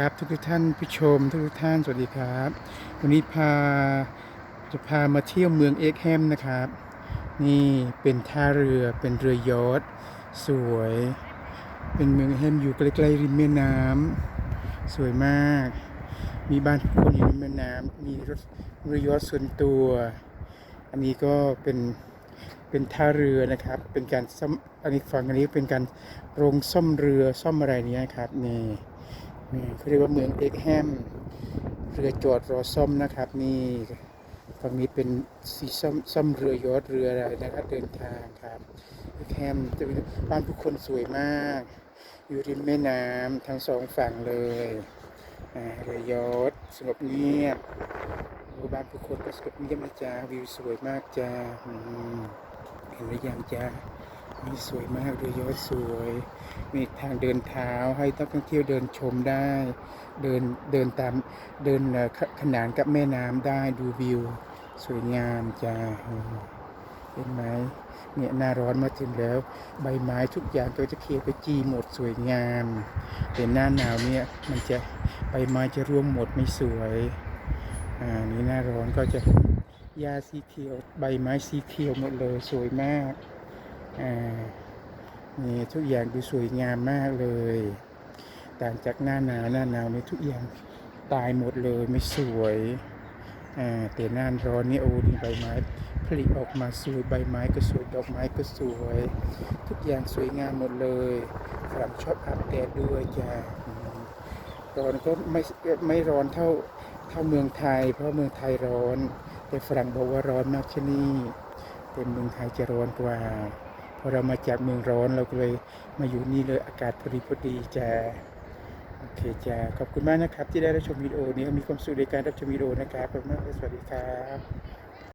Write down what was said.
ครับทุกท่านผู้ชมทุกท่านสวัสดีครับ วันนี้พาจะพามาเที่ยวเมืองเอ็กแฮมนะครับ นี่เป็นท่าเรือเป็นเรือยอทสวย เป็นเมืองแฮมอยู่ใกล้ๆริมแม่น้ำสวยมาก มีบ้านคนอยู่ริมแม่น้ำมีรถเรือยอทส่วนตัว อันนี้ก็เป็นเป็นท่าเรือนะครับ เป็นการซ่อมอันนี้ฝั่งอันนี้เป็นการโรงซ่อมเรือซ่อมอะไรเนี้ยครับนี่ นี่เขาเรียกว่าเมืองเอกแฮม เรือจอดรอซ่อมนะครับ นี่ฝั่งนี้เป็นสีซ่อมซ่อมเรือยอทเรืออะไรนะครับเดินทางครับเอกแฮมจะเป็นบ้านผู้คนสวยมาก อยู่ริมแม่น้ำทั้งสองฝั่งเลยอ่าเรือยอทสงบเงียบบ้านผู้คนก็สงบเงียบนะจ๊ะวิวสวยมากจ้าเห็นหรือยังจ้า นี่สวยมากเรือยอทสวยมีทางเดินเท้าให้นักท่องเที่ยวเดินชมได้ เดินเดินตามเดินขขนานกับแม่น้ำได้ดูวิว สวยงามจ้าเห็นไหมเนี่ยหน้าร้อนมาถึงแล้ว ใบไม้ทุกอย่างก็จะเขียวขจีหมดสวยงามแต่หน้าหนาวเนี่ยมันจะใบไม้จะร่วงหมดไม่สวยอ่านี่หน้าร้อนก็จะหญ้าสีเขียว ใบไม้สีเขียวหมดเลยสวยมาก นี่ทุกอย่างดูสวยงามมากเลย ต่างจากหน้าหนาวหน้าหนาวนี่ทุกอย่างตายหมดเลยไม่สวยอ่าแต่หน้าร้อนนี่โอ้ดีใบไม้ผลิออกมาสวยใบไม้ก็สวยดอกไม้ก็สวย ทุกอย่างสวยงามหมดเลยฝรั่งชอบอาบแดดด้วยจ้าอืมร้อนก็ไม่ไม่ร้อนเท่าเท่าเมืองไทย เพราะเมืองไทยร้อน แต่ฝรั่งบอกว่าร้อนมากที่นี่แต่เมืองไทยจะร้อนกว่า พอเรามาจากเมืองร้อนเราก็เลยมาอยู่นี่เลยอากาศพอดีพอดีจ้าโอเคจ้าขอบคุณมากนะครับ ที่ได้รับชมวิดีโอนี้มีความสุขในการรับชมวิดีโอนะครับขอบคุณมากสวัสดีครับ